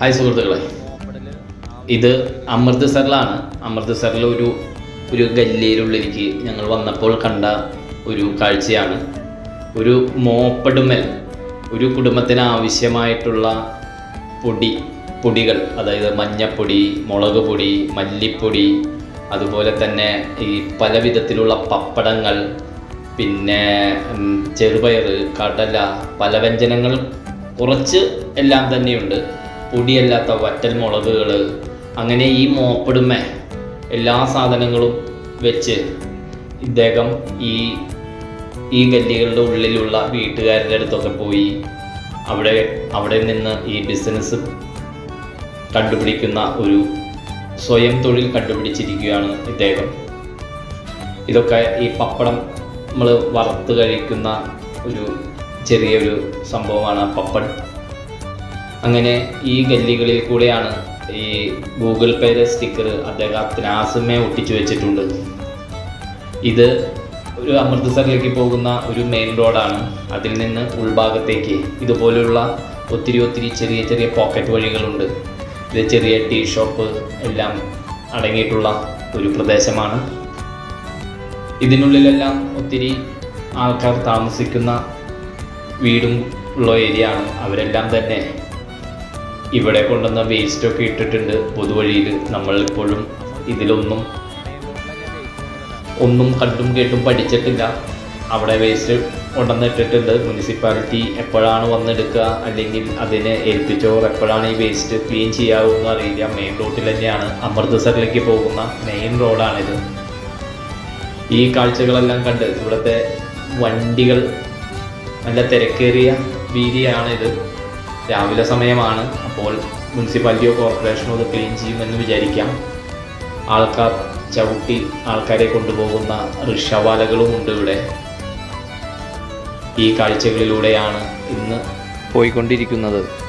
Hi സുഹൃത്തുക്കളെ. ഇത് അമൃത്സറിലാണ് അമൃത്സറിലെ ഒരു ഒരു ഗല്ലിയിലുള്ളിലേക്ക് ഞങ്ങൾ വന്നപ്പോൾ കണ്ട ഒരു കാഴ്ചയാണ്. ഒരു മോപ്പടുമൽ ഒരു കുടുംബത്തിന് ആവശ്യമായിട്ടുള്ള പൊടി പൊടികൾ അതായത് മഞ്ഞപ്പൊടി മുളക് പൊടി മല്ലിപ്പൊടി അതുപോലെ തന്നെ ഈ പല വിധത്തിലുള്ള പപ്പടങ്ങൾ പിന്നെ ചെറുപയർ കടല പല വ്യഞ്ജനങ്ങൾ കുറച്ച് എല്ലാം തന്നെയുണ്ട്. പൊടിയല്ലാത്ത വറ്റൽ മുളകുകൾ അങ്ങനെ ഈ മോപ്പിടുമ എല്ലാ സാധനങ്ങളും വെച്ച് ഇദ്ദേഹം ഈ ഈ ഗല്ലികളുടെ ഉള്ളിലുള്ള വീട്ടുകാരുടെ അടുത്തൊക്കെ പോയി അവിടെ അവിടെ നിന്ന് ഈ ബിസിനസ് കണ്ടുപിടിക്കുന്ന ഒരു സ്വയം തൊഴിൽ കണ്ടുപിടിച്ചിരിക്കുകയാണ് ഇദ്ദേഹം. ഇതൊക്കെ ഈ പപ്പടം നമ്മൾ വറുത്ത് കഴിക്കുന്ന ഒരു ചെറിയൊരു സംഭവമാണ് പപ്പട്. അങ്ങനെ ഈ ഗല്ലികളിൽ കൂടെയാണ് ഈ ഗൂഗിൾ പേയുടെ സ്റ്റിക്കർ അദ്ദേഹത്തിന് ആസമേ ഒട്ടിച്ചു വെച്ചിട്ടുണ്ട്. ഇത് ഒരു അമൃത്സറിലേക്ക് പോകുന്ന ഒരു മെയിൻ റോഡാണ്. അതിൽ നിന്ന് ഉൾഭാഗത്തേക്ക് ഇതുപോലെയുള്ള ഒത്തിരി ഒത്തിരി ചെറിയ ചെറിയ പോക്കറ്റ് വഴികളുണ്ട്. ഇത് ചെറിയ ടീ ഷോപ്പ് എല്ലാം അടങ്ങിയിട്ടുള്ള ഒരു പ്രദേശമാണ്. ഇതിനുള്ളിലെല്ലാം ഒത്തിരി ആൾക്കാർ താമസിക്കുന്ന വീടും ഉള്ള ഏരിയ ആണ് അവരെല്ലാം തന്നെ ഇവിടെ കൊണ്ടുവന്ന വേസ്റ്റൊക്കെ ഇട്ടിട്ടുണ്ട് പൊതുവഴിയിൽ. നമ്മൾ ഇപ്പോഴും ഇതിലൊന്നും ഒന്നും കണ്ടും കേട്ടും പഠിച്ചിട്ടില്ല. അവിടെ വേസ്റ്റ് കൊണ്ടുവന്നിട്ടിട്ടുണ്ട്. മുനിസിപ്പാലിറ്റി എപ്പോഴാണ് വന്നെടുക്കുക? അല്ലെങ്കിൽ അതിനെ ഏൽപ്പിച്ചവർ എപ്പോഴാണ് ഈ വേസ്റ്റ് ക്ലീൻ ചെയ്യാവുന്ന അറിയില്ല. മെയിൻ റോഡിൽ തന്നെയാണ് അമൃത്സറിലേക്ക് പോകുന്ന മെയിൻ റോഡാണിത് ഈ കാഴ്ചകളെല്ലാം കണ്ട് ഇവിടുത്തെ വണ്ടികൾ നല്ല തിരക്കേറിയ വീതിയാണിത്. രാവിലെ സമയമാണ്. അപ്പോൾ മുനിസിപ്പാലിറ്റിയോ കോർപ്പറേഷനോ അത് ക്ലീൻ ചെയ്യുമെന്ന് വിചാരിക്കാം. ആൾക്കാർ ചവിട്ടി ആൾക്കാരെ കൊണ്ടുപോകുന്ന റിക്ഷവാലകളുമുണ്ട് ഇവിടെ. ഈ കാഴ്ചകളിലൂടെയാണ് ഇന്ന് പോയിക്കൊണ്ടിരിക്കുന്നത്.